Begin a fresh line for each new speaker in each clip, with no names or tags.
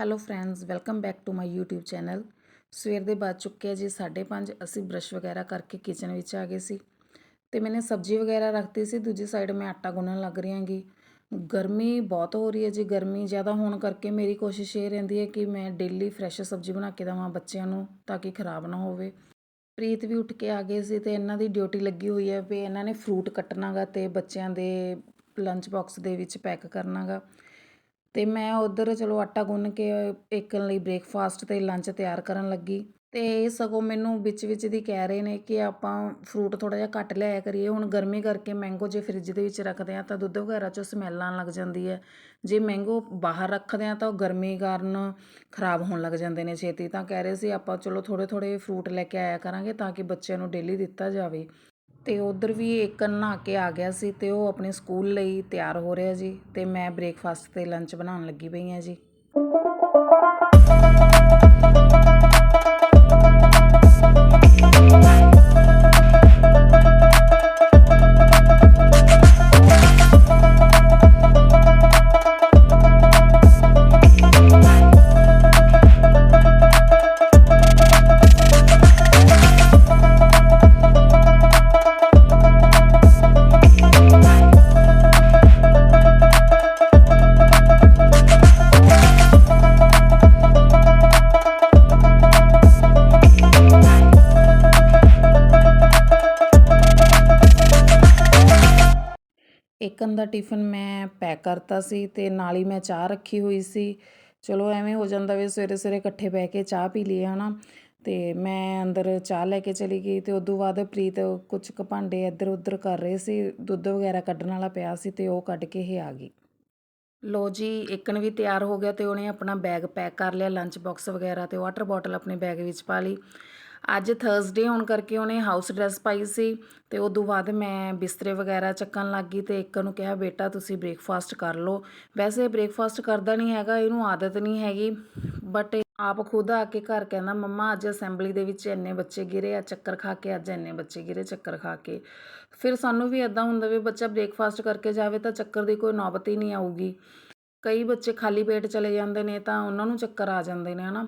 Hello friends welcome back to my YouTube channel ਸਵੇਰ ਦੇ ਬਾਅਦ ਚੁੱਕਿਆ ਜੀ 5:30 ਅਸੀਂ ਬ੍ਰਸ਼ ਵਗੈਰਾ ਕਰਕੇ ਕਿਚਨ ਵਿੱਚ ਆ ਗਏ ਸੀ। ਤੇ ਮੈਨੇ ਸਬਜ਼ੀ ਵਗੈਰਾ ਰੱਖਤੀ ਸੀ, ਦੂਜੀ ਸਾਈਡ ਮੈਂ ਆਟਾ ਗੁੰਨਣ ਲੱਗ ਰਹੀ ਹਾਂਗੀ। ਗਰਮੀ ਬਹੁਤ ਹੋ ਰਹੀ ਹੈ ਜੀ, ਗਰਮੀ ਜ਼ਿਆਦਾ ਹੋਣ ਕਰਕੇ ਮੇਰੀ ਕੋਸ਼ਿਸ਼ ਇਹ ਰਹਿੰਦੀ ਹੈ ਕਿ ਮੈਂ ਡੇਲੀ ਫਰੈਸ਼ ਸਬਜ਼ੀ ਬਣਾ ਕੇ ਦੇਵਾਂ ਬੱਚਿਆਂ ਨੂੰ, ਤਾਂ ਕਿ ਖਰਾਬ ਨਾ ਹੋਵੇ। ਪ੍ਰੀਤ ਵੀ ਉੱਠ ਕੇ ਆ ਗਏ ਸੀ ਤੇ ਇਹਨਾਂ ਦੀ ਡਿਊਟੀ ਲੱਗੀ ਹੋਈ ਹੈ ਵੀ ਇਹਨਾਂ ਨੇ ਫਰੂਟ ਕੱਟਣਾਗਾ ਤੇ ਬੱਚਿਆਂ ਦੇ ਲੰਚ ਬਾਕਸ ਦੇ ਵਿੱਚ ਪੈਕ ਕਰਨਾਗਾ। ਅਤੇ ਮੈਂ ਉੱਧਰ ਚਲੋ ਆਟਾ ਗੁੰਨ ਕੇ ਇੱਕ ਲਈ ਬ੍ਰੇਕਫਾਸਟ ਅਤੇ ਲੰਚ ਤਿਆਰ ਕਰਨ ਲੱਗੀ ਅਤੇ ਇਹ ਸਗੋਂ ਮੈਨੂੰ ਵਿੱਚ ਵਿੱਚ ਦੀ ਕਹਿ ਰਹੇ ਨੇ ਕਿ ਆਪਾਂ ਫਰੂਟ ਥੋੜ੍ਹਾ ਜਿਹਾ ਘੱਟ ਲਿਆਇਆ ਕਰੀਏ। ਹੁਣ ਗਰਮੀ ਕਰਕੇ ਮੈਂਗੋ ਜੇ ਫਰਿੱਜ ਦੇ ਵਿੱਚ ਰੱਖਦੇ ਹਾਂ ਤਾਂ ਦੁੱਧ ਵਗੈਰਾ ਚੋਂ ਸਮੈਲ ਆਉਣ ਲੱਗ ਜਾਂਦੀ ਹੈ। ਜੇ ਮੈਂਗੋ ਬਾਹਰ ਰੱਖਦੇ ਹਾਂ ਤਾਂ ਉਹ ਗਰਮੀ ਕਾਰਨ ਖਰਾਬ ਹੋਣ ਲੱਗ ਜਾਂਦੇ ਨੇ ਛੇਤੀ। ਤਾਂ ਕਹਿ ਰਹੇ ਸੀ ਆਪਾਂ ਚਲੋ ਥੋੜ੍ਹੇ ਥੋੜ੍ਹੇ ਫਰੂਟ ਲੈ ਕੇ ਆਇਆ ਕਰਾਂਗੇ ਤਾਂ ਕਿ ਬੱਚਿਆਂ ਨੂੰ ਡੇਲੀ ਦਿੱਤਾ ਜਾਵੇ। ਅਤੇ ਉੱਧਰ ਵੀ ਇੱਕ ਨਹਾ ਕੇ ਆ ਗਿਆ ਸੀ ਅਤੇ ਉਹ ਆਪਣੇ ਸਕੂਲ ਲਈ ਤਿਆਰ ਹੋ ਰਿਹਾ ਜੀ ਅਤੇ ਮੈਂ ਬ੍ਰੇਕਫਾਸਟ ਅਤੇ ਲੰਚ ਬਣਾਉਣ ਲੱਗੀ ਪਈ ਹਾਂ ਜੀ। ਇੱਕਨ ਦਾ ਟਿਫਨ ਮੈਂ ਪੈਕ ਕਰਤਾ ਸੀ ਅਤੇ ਨਾਲ ਹੀ ਮੈਂ ਚਾਹ ਰੱਖੀ ਹੋਈ ਸੀ। ਚਲੋ ਐਵੇਂ ਹੋ ਜਾਂਦਾ ਵੀ ਸਵੇਰੇ ਸਵੇਰੇ ਇਕੱਠੇ ਬਹਿ ਕੇ ਚਾਹ ਪੀ ਲਈਏ ਹੈ ਨਾ ਅਤੇ ਮੈਂ ਅੰਦਰ ਚਾਹ ਲੈ ਕੇ ਚਲੀ ਗਈ ਤੇ ਉਦੋਂ ਬਾਅਦ ਪ੍ਰੀਤ ਕੁਛ ਕੁ ਭਾਂਡੇ ਇੱਧਰ ਉੱਧਰ ਕਰ ਰਹੇ ਸੀ, ਦੁੱਧ ਵਗੈਰਾ ਕੱਢਣ ਵਾਲਾ ਪਿਆ ਸੀ ਅਤੇ ਉਹ ਕੱਢ ਕੇ ਇਹ ਆ ਗਈ। ਲੋ ਜੀ ਇੱਕਨ ਵੀ ਤਿਆਰ ਹੋ ਗਿਆ ਤੇ ਉਹਨੇ ਆਪਣਾ ਬੈਗ ਪੈਕ ਕਰ ਲਿਆ ਲੰਚ ਬਾਕਸ ਵਗੈਰਾ ਤੇ ਵਾਟਰ ਬੋਟਲ ਆਪਣੇ ਬੈਗ ਵਿੱਚ ਪਾ ਲਈ। ਅੱਜ ਥਰਸਡੇ ਹੋਣ ਕਰਕੇ ਉਹਨੇ ਹਾਊਸ ਡਰੈਸ ਪਾਈ ਸੀ ਤੇ ਤੋਂ ਬਾਅਦ ਮੈਂ ਬਿਸਤਰੇ ਵਗੈਰਾ ਚੱਕਣ ਲੱਗ ਗਈ ਤੇ ਇੱਕ ਨੂੰ ਕਿਹਾ, ਬੇਟਾ, ਤੁਸੀਂ ਬ੍ਰੇਕਫਾਸਟ ਕਰ ਲਓ। ਵੈਸੇ ਬ੍ਰੇਕਫਾਸਟ ਕਰਦਾ ਨਹੀਂ ਹੈਗਾ, ਇਹਨੂੰ ਆਦਤ ਨਹੀਂ ਹੈਗੀ ਬਟ ਆਪ ਖੁਦ ਆ ਕੇ ਘਰ ਕਹਿੰਦਾ, ਮੰਮਾ, ਅੱਜ ਅਸੈਂਬਲੀ ਦੇ ਵਿੱਚ ਇੰਨੇ ਬੱਚੇ ਗਿਰੇ ਆ, ਚੱਕਰ ਖਾ ਕੇ ਅੱਜ ਇੰਨੇ ਬੱਚੇ ਗਿਰੇ ਚੱਕਰ ਖਾ ਕੇ। ਫਿਰ ਸਾਨੂੰ ਵੀ ਇਦਾਂ ਹੁੰਦਾ ਵੀ ਬੱਚਾ ਬ੍ਰੇਕਫਾਸਟ ਕਰਕੇ ਜਾਵੇ ਤਾਂ ਚੱਕਰ ਦੀ ਕੋਈ ਨੌਬਤ ਹੀ ਨਹੀਂ ਆਊਗੀ। ਕਈ ਬੱਚੇ ਖਾਲੀ ਪੇਟ ਚਲੇ ਜਾਂਦੇ ਨੇ ਤਾਂ ਉਹਨਾਂ ਨੂੰ ਚੱਕਰ ਆ ਜਾਂਦੇ ਨੇ, ਹਨਾ।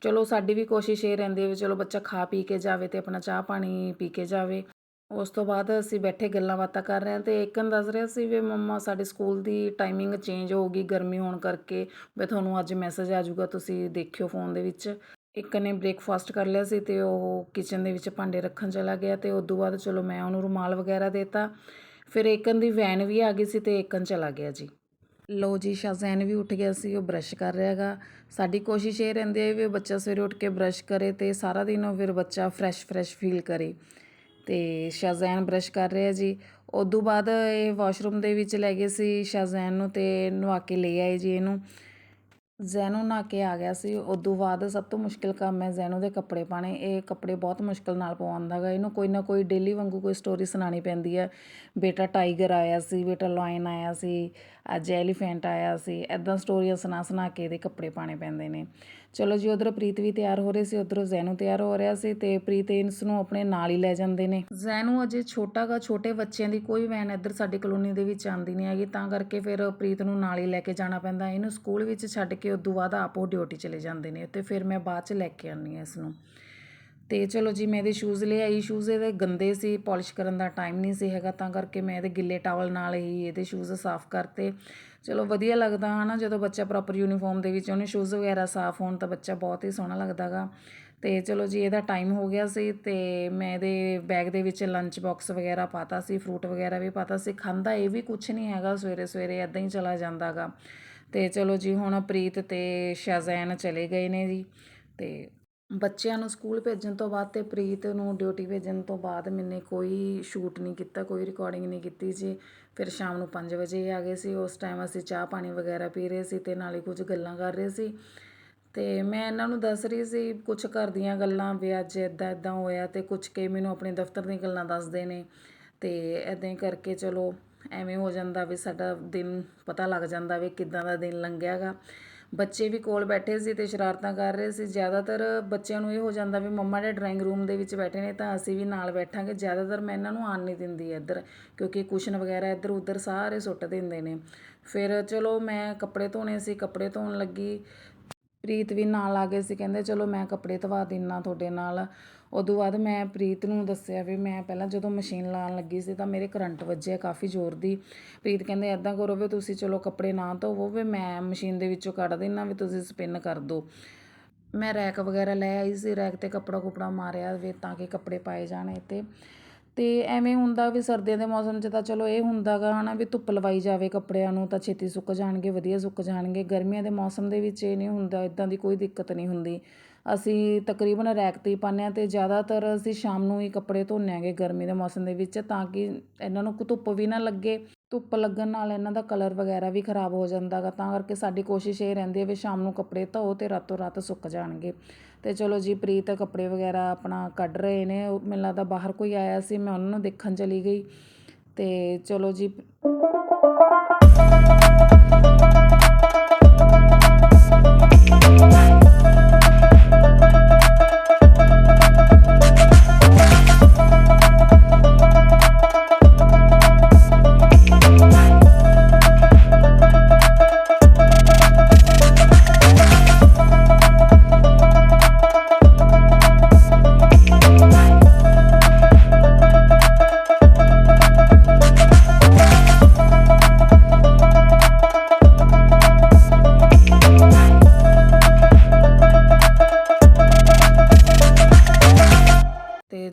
ਚਲੋ ਸਾਡੀ ਵੀ ਕੋਸ਼ਿਸ਼ ਇਹ ਰਹਿੰਦੀ ਹੈ ਵੀ ਚਲੋ ਬੱਚਾ ਖਾ ਪੀ ਕੇ ਜਾਵੇ ਤੇ ਆਪਣਾ ਚਾਹ ਪਾਣੀ ਪੀ ਕੇ ਜਾਵੇ। ਉਸ ਤੋਂ ਬਾਅਦ ਅਸੀਂ ਬੈਠੇ ਗੱਲਾਂ ਬਾਤਾਂ ਕਰ ਰਹੇ ਹਾਂ ਤੇ ਇੱਕਨ ਦੱਸ ਰਿਹਾ ਸੀ ਵੀ ਮੰਮਾ ਸਾਡੇ ਸਕੂਲ ਦੀ ਟਾਈਮਿੰਗ ਚੇਂਜ ਹੋ ਗਈ ਗਰਮੀ ਹੋਣ ਕਰਕੇ ਵੀ ਤੁਹਾਨੂੰ ਅੱਜ ਮੈਸੇਜ ਆ ਜਾਊਗਾ, ਤੁਸੀਂ ਦੇਖਿਓ ਫੋਨ ਦੇ ਵਿੱਚ। ਇੱਕ ਨੇ ਬ੍ਰੇਕਫਾਸਟ ਕਰ ਲਿਆ ਸੀ ਤੇ ਉਹ ਕਿਚਨ ਦੇ ਵਿੱਚ ਭਾਂਡੇ ਰੱਖਣ ਚਲਾ ਗਿਆ ਤੇ ਉਸ ਤੋਂ ਬਾਅਦ ਚਲੋ ਮੈਂ ਉਹਨੂੰ ਰੁਮਾਲ ਵਗੈਰਾ ਦੇਤਾ। ਫਿਰ ਇੱਕਨ ਦੀ ਵੈਨ ਵੀ ਆ ਗਈ ਸੀ ਤੇ ਇੱਕਨ ਚਲਾ ਗਿਆ ਜੀ। ਲੋ ਜੀ, ਸ਼ਾਜ਼ੈਨ ਵੀ ਉੱਠ ਗਿਆ ਸੀ, ਉਹ ਬ੍ਰਸ਼ ਕਰ ਰਿਹਾ ਰਿਹਾਗਾ ਸਾਡੀ ਕੋਸ਼ਿਸ਼ ਇਹ ਰਹਿੰਦੀ ਹੈ ਵੀ ਬੱਚਾ ਸਵੇਰੇ ਉੱਠ ਕੇ ਬ੍ਰਸ਼ ਕਰੇ ਤੇ ਸਾਰਾ ਦਿਨ ਉਹ ਫਿਰ ਬੱਚਾ ਫਰੈਸ਼ ਫਰੈਸ਼ ਫੀਲ ਕਰੇ। ਤੇ ਸ਼ਾਜ਼ੈਨ ਬ੍ਰਸ਼ ਕਰ ਰਿਹਾ ਜੀ। ਉਦੋਂ ਬਾਅਦ ਇਹ ਵਾਸ਼ਰੂਮ ਦੇ ਵਿੱਚ ਲੈ ਗਏ ਸੀ ਸ਼ਾਜ਼ੈਨ ਨੂੰ ਤੇ ਨਵਾ ਕੇ ਲੈ ਆਏ ਜੀ ਇਹਨੂੰ। ਜ਼ੈਨੂ ਨਹਾ ਕੇ ਆ ਗਿਆ ਸੀ। ਉਦੋਂ ਬਾਅਦ ਸਭ ਤੋਂ ਮੁਸ਼ਕਿਲ ਕੰਮ ਹੈ ਜ਼ੈਨੂ ਦੇ ਕੱਪੜੇ ਪਾਣੇ ਇਹ ਕੱਪੜੇ ਬਹੁਤ ਮੁਸ਼ਕਿਲ ਨਾਲ ਪਵਾਉਂਦਾ ਗਾ। ਇਹਨੂੰ ਕੋਈ ਨਾ ਕੋਈ ਡੇਲੀ ਵਾਂਗੂ ਕੋਈ ਸਟੋਰੀ ਸੁਣਾਣੀ ਪੈਂਦੀ ਹੈ। ਬੇਟਾ ਟਾਈਗਰ ਆਇਆ ਸੀ, ਬੇਟਾ ਲਾਇਨ ਆਇਆ ਸੀ। ਅੱਜ ਐਲੀਫੈਂਟ ਆਇਆ ਸੀ ਐਦਾਂ ਸਟੋਰੀਆਂ ਸੁਣਾ ਸੁਣਾ ਕੇ ਇਹਦੇ ਕੱਪੜੇ ਪਾਣੇ ਪੈਂਦੇ ਨੇ। ਚਲੋ ਜੀ, ਉਧਰ ਪ੍ਰੀਤ ਵੀ ਤਿਆਰ ਹੋ ਰਹੇ ਸੀ, ਉਧਰੋਂ ਜ਼ੈਨੂ ਤਿਆਰ ਹੋ ਰਿਹਾ ਸੀ ਤੇ ਪ੍ਰੀਤ ਇਸ ਨੂੰ ਆਪਣੇ ਨਾਲ ਹੀ ਲੈ ਜਾਂਦੇ ਨੇ। ਜ਼ੈਨੂ ਅਜੇ ਛੋਟਾ ਗਾ, ਛੋਟੇ ਬੱਚਿਆਂ ਦੀ ਕੋਈ ਵੈਨ ਇੱਧਰ ਸਾਡੀ ਕਲੋਨੀ ਦੇ ਵਿੱਚ ਆਂਦੀ ਨਹੀਂ ਹੈਗੀ, ਤਾਂ ਕਰਕੇ ਫਿਰ ਪ੍ਰੀਤ ਨੂੰ ਨਾਲ ਹੀ ਲੈ ਕੇ ਜਾਣਾ ਪੈਂਦਾ। ਇਹਨੂੰ ਸਕੂਲ ਵਿੱਚ ਛੱਡ ਕੇ ਉਦੋਂ ਬਾਅਦ ਆਪ ਉਹ ਡਿਊਟੀ ਚਲੇ ਜਾਂਦੇ ਨੇ, ਤੇ ਫਿਰ ਮੈਂ ਬਾਅਦ ਚ ਲੈ ਕੇ ਆਨੀ ਆ ਇਸ ਨੂੰ। ਤੇ ਚਲੋ ਜੀ, ਮੈਂ ਇਹਦੇ ਸ਼ੂਜ਼ ਲੈ ਆਈ। ਸ਼ੂਜ਼ ਇਹਦੇ ਗੰਦੇ ਸੀ ਪਾਲਿਸ਼ ਕਰਨ ਦਾ ਟਾਈਮ ਨਹੀਂ ਸੀ ਹੈਗਾ, ਤਾਂ ਕਰਕੇ ਮੈਂ ਇਹਦੇ ਗਿੱਲੇ ਟਾਵਲ ਨਾਲ ਹੀ ਇਹਦੇ ਸ਼ੂਜ਼ ਸਾਫ਼ ਕਰਤੇ। ਚਲੋ ਵਧੀਆ ਲੱਗਦਾ ਹਨਾ, ਜਦੋਂ ਬੱਚਾ ਪ੍ਰੋਪਰ ਯੂਨੀਫਾਰਮ ਦੇ ਵਿੱਚ ਉਹਨੇ ਸ਼ੂਜ਼ ਵਗੈਰਾ ਸਾਫ਼ ਹੋਣ ਤਾਂ ਬੱਚਾ ਬਹੁਤ ਹੀ ਸੋਹਣਾ ਲੱਗਦਾਗਾ ਤੇ ਚਲੋ ਜੀ, ਇਹਦਾ ਟਾਈਮ ਹੋ ਗਿਆ ਸੀ ਤੇ ਮੈਂ ਇਹਦੇ ਬੈਗ ਦੇ ਵਿੱਚ ਲੰਚ ਬਾਕਸ ਵਗੈਰਾ ਪਾਤਾ ਸੀ ਫਰੂਟ ਵਗੈਰਾ ਵੀ ਪਾਤਾ ਸੀ। ਖਾਂਦਾ ਇਹ ਵੀ ਕੁਝ ਨਹੀਂ ਹੈਗਾ, ਸਵੇਰੇ ਸਵੇਰੇ ਐਦਾਂ ਹੀ ਚਲਾ ਜਾਂਦਾਗਾ ਤੇ ਚਲੋ ਜੀ, ਹੁਣ ਪ੍ਰੀਤ ਤੇ ਸ਼ਾਜ਼ੈਨ ਚਲੇ ਗਏ ਨੇ ਜੀ। ਤੇ ਬੱਚਿਆਂ ਨੂੰ ਸਕੂਲ ਭੇਜਣ ਤੋਂ ਬਾਅਦ ਅਤੇ ਪ੍ਰੀਤ ਨੂੰ ਡਿਊਟੀ ਭੇਜਣ ਤੋਂ ਬਾਅਦ ਮੈਨੇ ਕੋਈ ਸ਼ੂਟ ਨਹੀਂ ਕੀਤਾ, ਕੋਈ ਰਿਕਾਰਡਿੰਗ ਨਹੀਂ ਕੀਤੀ ਜੀ। ਫਿਰ ਸ਼ਾਮ ਨੂੰ ਪੰਜ ਵਜੇ ਆ ਗਏ ਸੀ, ਉਸ ਟਾਈਮ ਅਸੀਂ ਚਾਹ ਪਾਣੀ ਵਗੈਰਾ ਪੀ ਰਹੇ ਸੀ ਤੇ ਨਾਲੇ ਕੁਝ ਗੱਲਾਂ ਕਰ ਰਹੇ ਸੀ। ਅਤੇ ਮੈਂ ਇਹਨਾਂ ਨੂੰ ਦੱਸ ਰਹੀ ਸੀ, ਕੁਛ ਘਰ ਦੀਆਂ ਗੱਲਾਂ ਵੀ ਅੱਜ ਇੱਦਾਂ ਇੱਦਾਂ ਹੋਇਆ ਅਤੇ ਕੁਛ ਕੇ ਮੈਨੂੰ ਆਪਣੇ ਦਫ਼ਤਰ ਦੀਆਂ ਗੱਲਾਂ ਦੱਸਦੇ ਨੇ। ਅਤੇ ਇੱਦਾਂ ਹੀ ਕਰਕੇ ਚਲੋ, ਐਵੇਂ ਹੋ ਜਾਂਦਾ ਵੀ ਸਾਡਾ ਦਿਨ ਪਤਾ ਲੱਗ ਜਾਂਦਾ ਵੀ ਕਿੱਦਾਂ ਦਾ ਦਿਨ ਲੰਘਿਆ ਗਾ। ਬੱਚੇ ਵੀ ਕੋਲ ਬੈਠੇ ਸੀ ਅਤੇ ਸ਼ਰਾਰਤਾਂ ਕਰ ਰਹੇ ਸੀ। ਜ਼ਿਆਦਾਤਰ ਬੱਚਿਆਂ ਨੂੰ ਇਹ ਹੋ ਜਾਂਦਾ ਵੀ ਮੰਮਾ ਦੇ ਡਰਾਇੰਗ ਰੂਮ ਦੇ ਵਿੱਚ ਬੈਠੇ ਨੇ ਤਾਂ ਅਸੀਂ ਵੀ ਨਾਲ ਬੈਠਾਂਗੇ। ਜ਼ਿਆਦਾਤਰ ਮੈਂ ਇਹਨਾਂ ਨੂੰ ਆਉਣ ਨਹੀਂ ਦਿੰਦੀ ਇੱਧਰ, ਕਿਉਂਕਿ ਕੁਸ਼ਨ ਵਗੈਰਾ ਇੱਧਰ ਉੱਧਰ ਸਾਰੇ ਸੁੱਟ ਦਿੰਦੇ ਨੇ। ਫਿਰ ਚਲੋ ਮੈਂ ਕੱਪੜੇ ਧੋਣੇ ਸੀ, ਕੱਪੜੇ ਧੋਣ ਲੱਗੀ। ਪ੍ਰੀਤ ਵੀ ਨਾਲ ਆ ਗਏ ਸੀ, ਕਹਿੰਦੇ ਚਲੋ ਮੈਂ ਕੱਪੜੇ ਧਵਾ ਦਿੰਨਾ ਤੁਹਾਡੇ ਨਾਲ। ਉਦੋਂ ਬਾਅਦ ਮੈਂ ਪ੍ਰੀਤ ਨੂੰ ਦੱਸਿਆ ਵੀ ਮੈਂ ਪਹਿਲਾਂ ਜਦੋਂ ਮਸ਼ੀਨ ਲਾਉਣ ਲੱਗੀ ਸੀ ਤਾਂ ਮੇਰੇ ਕਰੰਟ ਵੱਜਿਆ ਕਾਫੀ ਜ਼ੋਰ ਦੀ। ਪ੍ਰੀਤ ਕਹਿੰਦੇ ਐਦਾਂ ਕਰੋ ਵੀ ਤੁਸੀਂ ਚਲੋ ਕੱਪੜੇ ਨਾ ਧੋਵੋ ਵੀ ਮੈਂ ਮਸ਼ੀਨ ਦੇ ਵਿੱਚੋਂ ਕੱਢ ਦਿੰਨਾ ਵੀ ਤੁਸੀਂ ਸਪਿਨ ਕਰ ਦਿਓ ਮੈਂ ਰੈਕ ਵਗੈਰਾ ਲੈ ਆਈ ਸੀ, ਰੈਕ 'ਤੇ ਕੱਪੜਾ ਕੁਪੜਾ ਮਾਰਿਆ ਵੇ ਤਾਂ ਕਿ ਕੱਪੜੇ ਪਾਏ ਜਾਣ 'ਤੇ ਅਤੇ ਐਵੇਂ ਹੁੰਦਾ ਵੀ ਸਰਦੀਆਂ ਦੇ ਮੌਸਮ 'ਚ ਤਾਂ ਚਲੋ ਇਹ ਹੁੰਦਾ ਗਾ ਹੈ ਨਾ ਵੀ ਧੁੱਪ ਲਵਾਈ ਜਾਵੇ ਕੱਪੜਿਆਂ ਨੂੰ ਤਾਂ ਛੇਤੀ ਸੁੱਕ ਜਾਣਗੇ, ਵਧੀਆ ਸੁੱਕ ਜਾਣਗੇ। ਗਰਮੀਆਂ ਦੇ ਮੌਸਮ ਦੇ ਵਿੱਚ ਇਹ ਨਹੀਂ ਹੁੰਦਾ, ਇੱਦਾਂ ਦੀ ਕੋਈ ਦਿੱਕਤ ਨਹੀਂ ਹੁੰਦੀ। ਅਸੀਂ ਤਕਰੀਬਨ ਰੈਕ 'ਤੇ ਹੀ ਪਾਉਂਦੇ ਹਾਂ ਅਤੇ ਜ਼ਿਆਦਾਤਰ ਅਸੀਂ ਸ਼ਾਮ ਨੂੰ ਹੀ ਕੱਪੜੇ ਧੋਂਦੇ ਹੈਗੇ ਗਰਮੀ ਦੇ ਮੌਸਮ ਦੇ ਵਿੱਚ ਤਾਂ ਕਿ ਇਹਨਾਂ ਨੂੰ ਧੁੱਪ ਵੀ ਨਾ ਲੱਗੇ। ਧੁੱਪ ਲੱਗਣ ਨਾਲ ਇਹਨਾਂ ਦਾ ਕਲਰ ਵਗੈਰਾ ਵੀ ਖਰਾਬ ਹੋ ਜਾਂਦਾ ਗਾ ਤਾਂ ਕਰਕੇ ਸਾਡੀ ਕੋਸ਼ਿਸ਼ ਇਹ ਰਹਿੰਦੀ ਹੈ ਵੀ ਸ਼ਾਮ ਨੂੰ ਕੱਪੜੇ ਧੋ ਅਤੇ ਰਾਤੋਂ ਰਾਤ ਸੁੱਕ ਜਾਣਗੇ। ਅਤੇ ਚਲੋ ਜੀ, ਪ੍ਰੀਤ ਕੱਪੜੇ ਵਗੈਰਾ ਆਪਣਾ ਕੱਢ ਰਹੇ ਨੇ, ਉਹ ਮੈਨੂੰ ਲੱਗਦਾ ਬਾਹਰ ਕੋਈ ਆਇਆ ਸੀ, ਮੈਂ ਉਹਨਾਂ ਨੂੰ ਦੇਖਣ ਚਲੀ ਗਈ। ਅਤੇ ਚਲੋ ਜੀ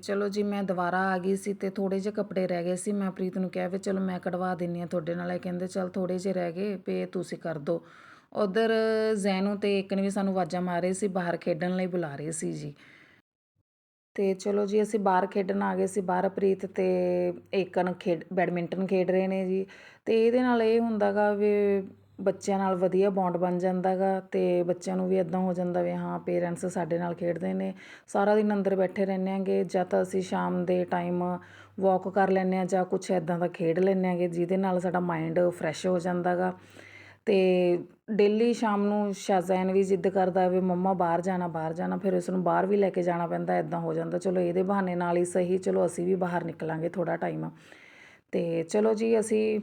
ਚਲੋ ਜੀ ਮੈਂ ਦੁਬਾਰਾ ਆ ਗਈ ਸੀ ਅਤੇ ਥੋੜ੍ਹੇ ਜਿਹੇ ਕੱਪੜੇ ਰਹਿ ਗਏ ਸੀ। ਮੈਂ ਪ੍ਰੀਤ ਨੂੰ ਕਿਹਾ ਵੀ ਚਲੋ ਮੈਂ ਕਢਵਾ ਦਿੰਦੀ ਹਾਂ ਤੁਹਾਡੇ ਨਾਲ। ਇਹ ਕਹਿੰਦੇ ਚੱਲ ਥੋੜ੍ਹੇ ਜਿਹੇ ਰਹਿ ਗਏ ਵੀ ਤੁਸੀਂ ਕਰ ਦਿਓ ਉੱਧਰ ਜ਼ੈਨੂ ਅਤੇ ਇੱਕ ਨੇ ਵੀ ਸਾਨੂੰ ਆਵਾਜ਼ਾਂ ਮਾਰ ਰਹੇ ਸੀ, ਬਾਹਰ ਖੇਡਣ ਲਈ ਬੁਲਾ ਰਹੇ ਸੀ ਜੀ। ਅਤੇ ਚਲੋ ਜੀ ਅਸੀਂ ਬਾਹਰ ਖੇਡਣ ਆ ਗਏ ਸੀ, ਬਾਹਰ ਪ੍ਰੀਤ ਅਤੇ ਏਕਨ ਖੇਡ ਬੈਡਮਿੰਟਨ ਖੇਡ ਰਹੇ ਨੇ ਜੀ। ਅਤੇ ਇਹਦੇ ਨਾਲ ਇਹ ਹੁੰਦਾ ਗਾ ਵੀ ਬੱਚਿਆਂ ਨਾਲ ਵਧੀਆ ਬੌਂਡ ਬਣ ਜਾਂਦਾ ਗਾ ਅਤੇ ਬੱਚਿਆਂ ਨੂੰ ਵੀ ਇੱਦਾਂ ਹੋ ਜਾਂਦਾ ਵੀ ਹਾਂ ਪੇਰੈਂਟਸ ਸਾਡੇ ਨਾਲ ਖੇਡਦੇ ਨੇ। ਸਾਰਾ ਦਿਨ ਅੰਦਰ ਬੈਠੇ ਰਹਿੰਦੇ ਹੈਗੇ, ਜਾਂ ਤਾਂ ਅਸੀਂ ਸ਼ਾਮ ਦੇ ਟਾਈਮ ਵੋਕ ਕਰ ਲੈਂਦੇ ਹਾਂ ਜਾਂ ਕੁਛ ਇੱਦਾਂ ਦਾ ਖੇਡ ਲੈਂਦੇ ਹੈਗੇ, ਜਿਹਦੇ ਨਾਲ ਸਾਡਾ ਮਾਇੰਡ ਫਰੈਸ਼ ਹੋ ਜਾਂਦਾ ਗਾ। ਅਤੇ ਡੇਲੀ ਸ਼ਾਮ ਨੂੰ ਸ਼ਾਜ਼ੈਨ ਵੀ ਜਿੱਦ ਕਰਦਾ ਵੀ ਮੰਮਾ ਬਾਹਰ ਜਾਣਾ ਬਾਹਰ ਜਾਣਾ, ਫਿਰ ਉਸ ਨੂੰ ਬਾਹਰ ਵੀ ਲੈ ਕੇ ਜਾਣਾ ਪੈਂਦਾ ਇੱਦਾਂ ਹੋ ਜਾਂਦਾ। ਚਲੋ ਇਹਦੇ ਬਹਾਨੇ ਨਾਲ ਹੀ ਸਹੀ, ਚਲੋ ਅਸੀਂ ਵੀ ਬਾਹਰ ਨਿਕਲਾਂਗੇ ਥੋੜ੍ਹਾ ਟਾਈਮ ਅਤੇ ਚਲੋ ਜੀ, ਅਸੀਂ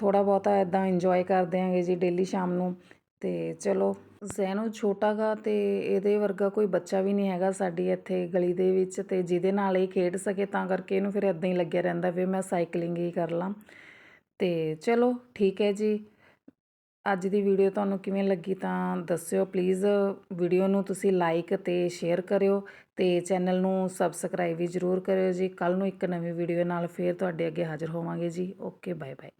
ਥੋੜ੍ਹਾ ਬਹੁਤਾ ਇੱਦਾਂ ਇੰਜੋਏ ਕਰਦੇ ਆਂਗੇ ਜੀ ਡੇਲੀ ਸ਼ਾਮ ਨੂੰ। ਅਤੇ ਚਲੋ ਜ਼ੈਨੂ ਛੋਟਾ ਗਾ ਅਤੇ ਇਹਦੇ ਵਰਗਾ ਕੋਈ ਬੱਚਾ ਵੀ ਨਹੀਂ ਹੈਗਾ ਸਾਡੀ ਇੱਥੇ ਗਲੀ ਦੇ ਵਿੱਚ ਅਤੇ ਜਿਹਦੇ ਨਾਲ ਇਹ ਖੇਡ ਸਕੇ ਤਾਂ ਕਰਕੇ ਇਹਨੂੰ ਫਿਰ ਇੱਦਾਂ ਹੀ ਲੱਗਿਆ ਰਹਿੰਦਾ ਵੀ ਮੈਂ ਸਾਈਕਲਿੰਗ ਹੀ ਕਰ ਲਾਂ। ਅਤੇ ਚਲੋ, ਠੀਕ ਹੈ ਜੀ। ਅੱਜ ਦੀ ਵੀਡੀਓ ਤੁਹਾਨੂੰ ਕਿਵੇਂ ਲੱਗੀ ਤਾਂ ਦੱਸਿਓ ਪਲੀਜ਼ ਵੀਡੀਓ ਨੂੰ ਤੁਸੀਂ ਲਾਈਕ ਅਤੇ ਸ਼ੇਅਰ ਕਰਿਓ ਅਤੇ ਚੈਨਲ ਨੂੰ ਸਬਸਕ੍ਰਾਈਬ ਵੀ ਜ਼ਰੂਰ ਕਰਿਓ ਜੀ। ਕੱਲ੍ਹ ਨੂੰ ਇੱਕ ਨਵੀਂ ਵੀਡੀਓ ਨਾਲ ਫੇਰ ਤੁਹਾਡੇ ਅੱਗੇ ਹਾਜ਼ਰ ਹੋਵਾਂਗੇ ਜੀ। Okay bye bye